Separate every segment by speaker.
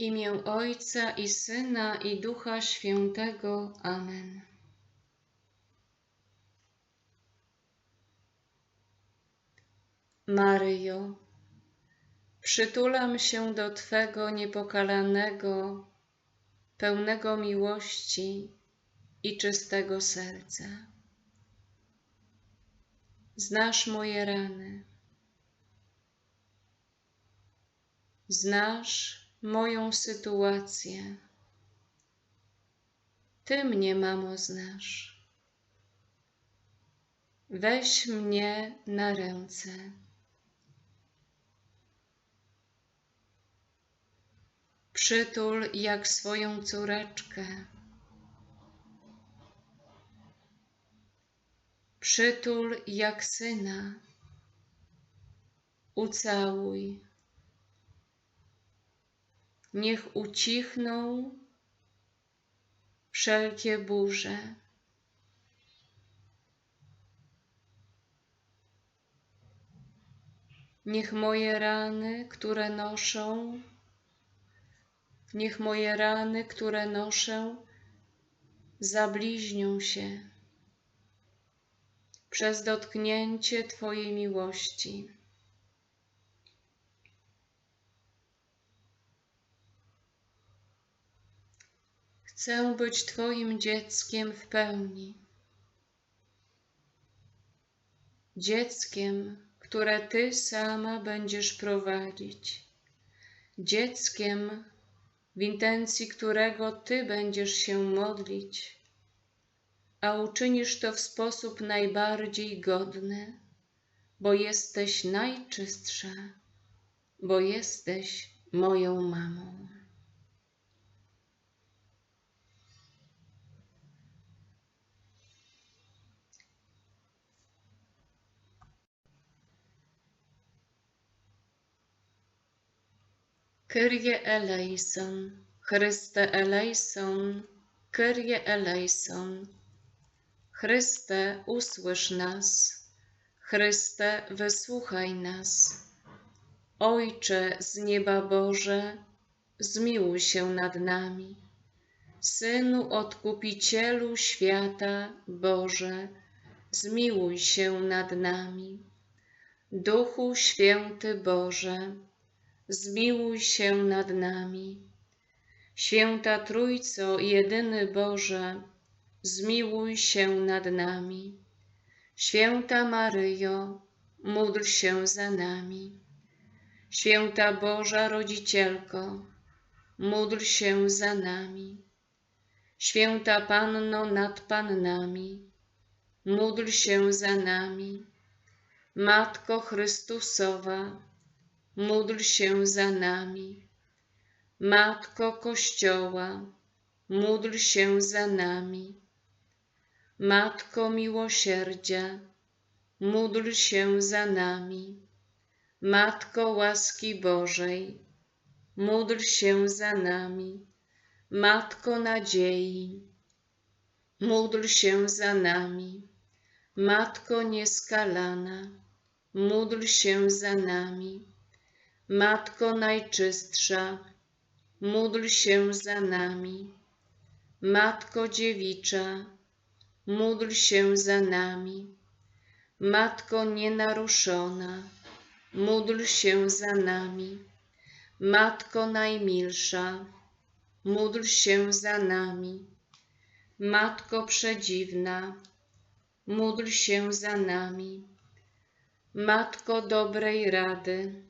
Speaker 1: imię Ojca i Syna i Ducha Świętego. Amen. Maryjo, przytulam się do Twego niepokalanego, pełnego miłości i czystego serca. Znasz moje rany. Znasz moją sytuację. Ty mnie, mamo, znasz. Weź mnie na ręce. Przytul jak swoją córeczkę. Przytul jak syna. Ucałuj. Niech ucichną wszelkie burze. Niech moje rany, które noszą, niech moje rany, które noszę, zabliźnią się przez dotknięcie Twojej miłości. Chcę być Twoim dzieckiem w pełni. Dzieckiem, które Ty sama będziesz prowadzić. Dzieckiem, w intencji którego Ty będziesz się modlić a uczynisz to w sposób najbardziej godny, bo jesteś najczystsza, bo jesteś moją mamą. Kyrie eleison, Chryste eleison, Kyrie eleison. Chryste, usłysz nas. Chryste, wysłuchaj nas. Ojcze z nieba Boże, zmiłuj się nad nami. Synu Odkupicielu świata Boże, zmiłuj się nad nami. Duchu Święty Boże, zmiłuj się nad nami. Święta Trójco, jedyny Boże, zmiłuj się nad nami. Święta Maryjo, módl się za nami. Święta Boża Rodzicielko, módl się za nami. Święta Panno nad Pannami, módl się za nami. Matko Chrystusowa, módl się za nami. Matko Kościoła, módl się za nami. Matko miłosierdzia, módl się za nami. Matko łaski Bożej, módl się za nami. Matko nadziei, módl się za nami. Matko nieskalana, módl się za nami. Matko najczystsza, módl się za nami. Matko dziewicza, módl się za nami. Matko nienaruszona, módl się za nami. Matko najmilsza, módl się za nami. Matko przedziwna, módl się za nami. Matko dobrej rady,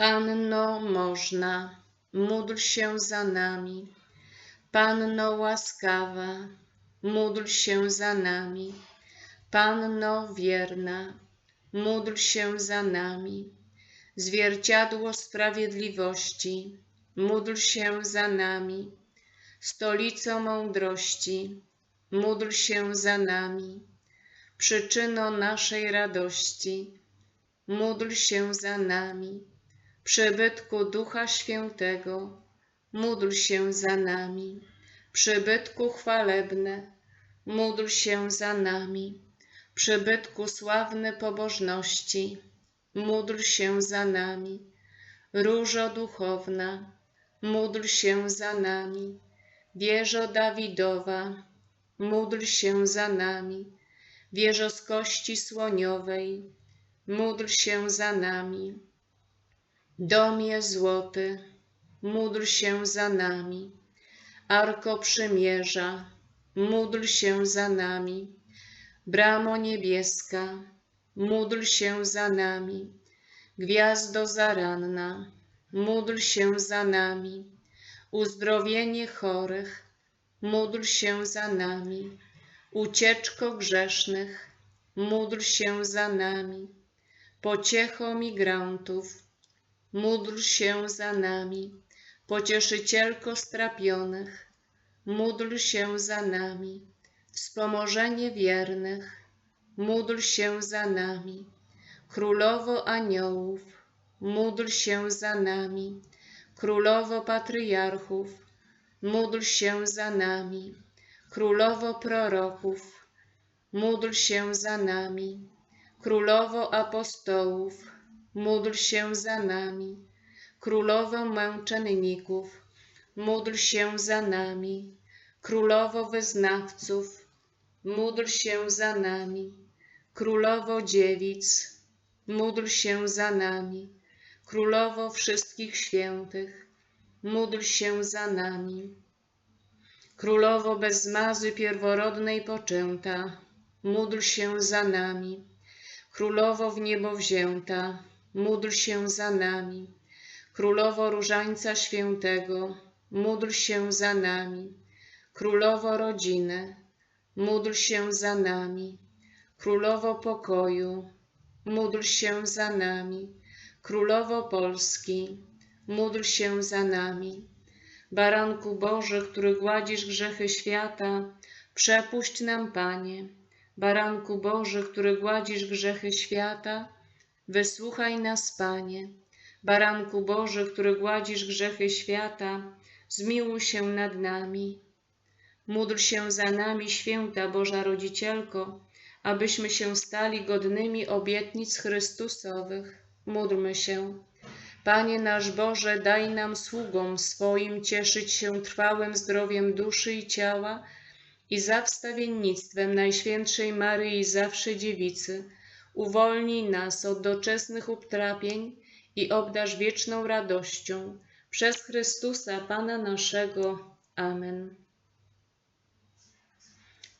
Speaker 1: Panno można, módl się za nami. Panno łaskawa, módl się za nami. Panno wierna, módl się za nami. Zwierciadło sprawiedliwości, módl się za nami. stolico mądrości, módl się za nami. Przyczyno naszej radości, módl się za nami. Przybytku Ducha Świętego, módl się za nami. Przybytku chwalebne, módl się za nami. Przybytku sławny pobożności, módl się za nami. Różo duchowna, módl się za nami. Wieżo Dawidowa, módl się za nami. Wieżo z kości słoniowej, módl się za nami. Domie złoty, módl się za nami. Arko przymierza, módl się za nami. Bramo niebieska, módl się za nami. Gwiazdo zaranna, módl się za nami. Uzdrowienie chorych, módl się za nami. Ucieczko grzesznych, módl się za nami. Pociecho migrantów, módl się za nami. Pocieszycielko strapionych, módl się za nami. Wspomożenie wiernych, módl się za nami. Królowo aniołów, módl się za nami. Królowo patriarchów, módl się za nami. Królowo proroków, módl się za nami. Królowo apostołów, módl się za nami. Królowo męczenników, módl się za nami. Królowo wyznawców, módl się za nami. Królowo dziewic, módl się za nami. Królowo wszystkich świętych, módl się za nami. Królowo bez zmazy pierworodnej poczęta, módl się za nami. Królowo w niebo wzięta, módl się za nami. Królowo Różańca Świętego, módl się za nami. Królowo rodziny, módl się za nami. Królowo pokoju, módl się za nami. Królowo Polski, módl się za nami. Baranku Boży, który gładzisz grzechy świata, przepuść nam, Panie. Baranku Boży, który gładzisz grzechy świata, wysłuchaj nas, Panie. Baranku Boży, który gładzisz grzechy świata, zmiłuj się nad nami. Módl się za nami, święta Boża Rodzicielko, abyśmy się stali godnymi obietnic Chrystusowych. Módlmy się. Panie nasz Boże, daj nam sługom swoim cieszyć się trwałym zdrowiem duszy i ciała i za wstawiennictwem Najświętszej Maryi Zawsze Dziewicy. Uwolnij nas od doczesnych utrapień i obdarz wieczną radością. Przez Chrystusa Pana naszego. Amen.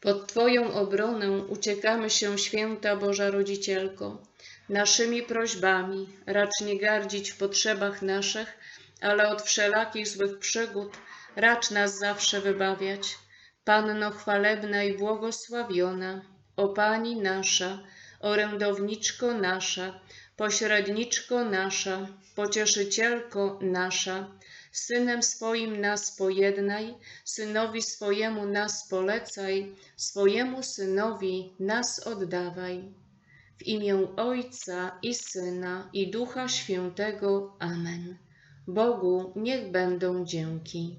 Speaker 1: Pod Twoją obronę uciekamy się, święta Boża Rodzicielko. Naszymi prośbami racz nie gardzić w potrzebach naszych, ale od wszelakich złych przygód racz nas zawsze wybawiać. Panno chwalebna i błogosławiona, o Pani nasza, orędowniczko nasza, pośredniczko nasza, pocieszycielko nasza, Synem swoim nas pojednaj, synowi swojemu nas polecaj, swojemu synowi nas oddawaj. W imię Ojca i Syna i Ducha Świętego. Amen. Bogu niech będą dzięki.